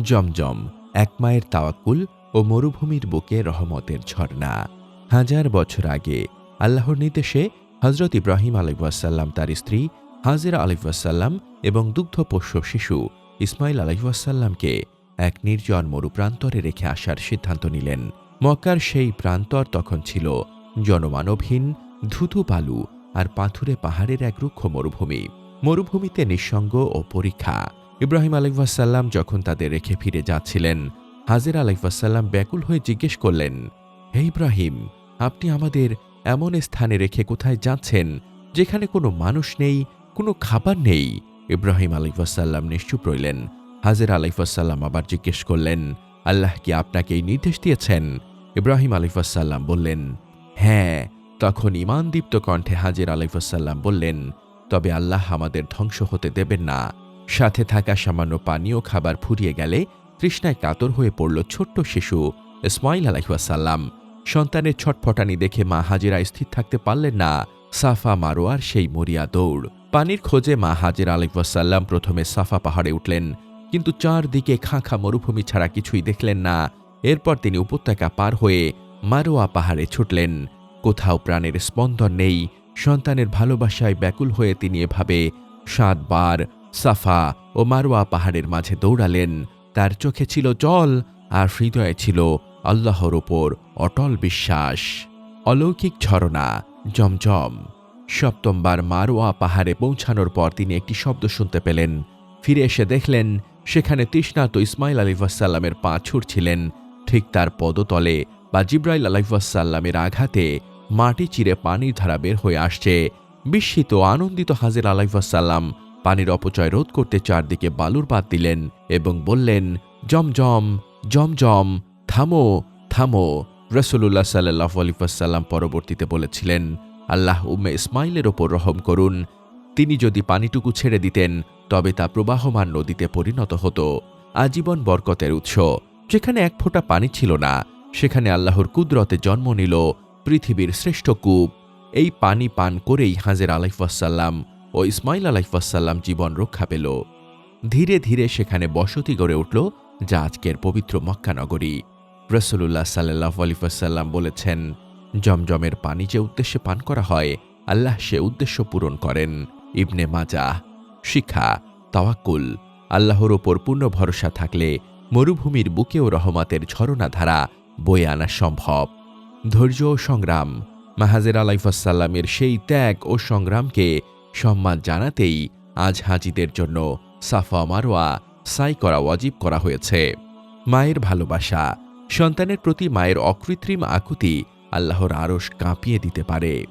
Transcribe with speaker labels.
Speaker 1: জমজম, এক মায়ের তাওয়াক্কুল ও মরুভূমির বুকে রহমতের ঝর্ণা। হাজার বছর আগে আল্লাহর নির্দেশে হজরত ইব্রাহিম আলাইসাল্লাম তার স্ত্রী হাজিরা আলিফাসাল্লাম এবং দুগ্ধপোষ্য শিশু ইসমাইল আলাইসাল্লামকে এক নির্জন মরুপ্রান্তরে রেখে আসার সিদ্ধান্ত নিলেন। মক্কার সেই প্রান্তর তখন ছিল জনমানবহীন ধুধু বালু আর পাথুরে পাহাড়ের এক রুক্ষ মরুভূমি। মরুভূমিতে নিঃসঙ্গ ও পরীক্ষা। ইব্রাহিম আলাইসাল্লাম যখন তাদের রেখে ফিরে যাচ্ছিলেন, হাজির আলাইসাল্লাম ব্যাকুল হয়ে জিজ্ঞেস করলেন, হে ইব্রাহিম, আপনি আমাদের এমন স্থানে রেখে কোথায় যাচ্ছেন যেখানে কোনো মানুষ নেই, কোনো খাবার নেই? ইব্রাহিম আলাইসাল্লাম নিশ্চুপ রইলেন। হাজির আলাইসাল্লাম আবার জিজ্ঞেস করলেন, আল্লাহ কি আপনাকে এই নির্দেশ দিয়েছেন? ইব্রাহিম আলিফাসাল্লাম বললেন হ্যাঁ। তখন ইমানদীপ্ত কণ্ঠে হাজির আলিফাসাল্লাম বললেন, তবে আল্লাহ আমাদের ধ্বংস হতে দেবেন না। সাথে থাকা সামান্য পানীয় খাবার ফুরিয়ে গেলে তৃষ্ণায় কাতর হয়ে পড়ল ছোট্ট শিশু, ইসমাইল আলাইসাল্লাম সন্তানের ছটফটানি দেখে মা হাজিরা স্থির থাকতে পারলেন না, সাফা মারোয়ার সেই মরিয়া দৌড়। পানির খোঁজে মা হাজির আলিফাসাল্লাম প্রথমে সাফা পাহাড়ে উঠলেন, কিন্তু চারদিকে খাঁখা মরুভূমি ছাড়া কিছুই দেখলেন না। এরপর তিনি উপত্যকা পার হয়ে মারোয়া পাহাড়ে ছুটলেন। কোথাও প্রাণের স্পন্দন নেই, সন্তানের ভালোবাসায় ব্যাকুল হয়ে তিনি এভাবে সাতবার সাফা ও মারোয়া পাহাড়ের মাঝে দৌড়ালেন। তার চোখে ছিল জল আর হৃদয়ে ছিল আল্লাহর ওপর অটল বিশ্বাস। অলৌকিক ঝরনা, জমজম। সপ্তমবার মারোয়া পাহাড়ে পৌঁছানোর পর তিনি একটি শব্দ শুনতে পেলেন। ফিরে এসে দেখলেন, সেখানে তৃষ্ণাত ইসমাইল আলিফাসাল্লামের পা ছুটছিলেন ঠিক তার পদতলে বা জিব্রাইল আলাইসাল্লামের আঘাতে মাটি চিরে পানির ধারা বের হয়ে আসছে। বিস্মিত আনন্দিত হাজির আলাইসাল্লাম পানির অপচয় রোধ করতে চারদিকে বালুর বাদ দিলেন এবং বললেন জমজম জমজম থামো থামো। রসুল্লাহ সাল্লাহ আলিফাসাল্লাম পরবর্তীতে বলেছিলেন, আল্লাহ উম্মে ইসমাইলের ওপর রহম করুন। তিনি যদি পানিটুকু ছেড়ে দিতেন, তবে তা প্রবাহমান নদীতে পরিণত হতো। আজীবন বরকতের উৎস। যেখানে এক ফোঁটা পানি ছিল না, সেখানে আল্লাহর কুদরতে জন্ম নিল পৃথিবীর শ্রেষ্ঠ কূপ। এই পানি পান করেই হাজের আলাইফাসাল্লাম ও ইসমাইল আলাইফাসাল্লাম জীবন রক্ষা পেল। ধীরে ধীরে সেখানে বসতি গড়ে উঠল, যা আজকের পবিত্র মক্কানগরী রসুল্লাহ সাল্লাহ আলিফাসাল্লাম বলেছেন, জমজমের পানি যে উদ্দেশ্যে পান করা হয়, আল্লাহ সে উদ্দেশ্য পূরণ করেন। ইবনে মাজা শিক্ষা, তাওয়াক্কুল, আল্লাহর ওপর পূর্ণ ভরসা থাকলে মরুভূমির বুকেও রহমাতের ঝরনাধারা বয়ে আনা সম্ভব। ধৈর্য ও সংগ্রাম, মাহাজের আলাইফাসাল্লামের সেই ত্যাগ ও সংগ্রামকে সম্মান জানাতেই আজ হাজিদের জন্য সাফা মারোয়া সাই করা ওয়াজিব করা হয়েছে। মায়ের ভালোবাসা, সন্তানের প্রতি মায়ের অকৃত্রিম আকুতি আল্লাহর আরশ কাঁপিয়ে দিতে পারে।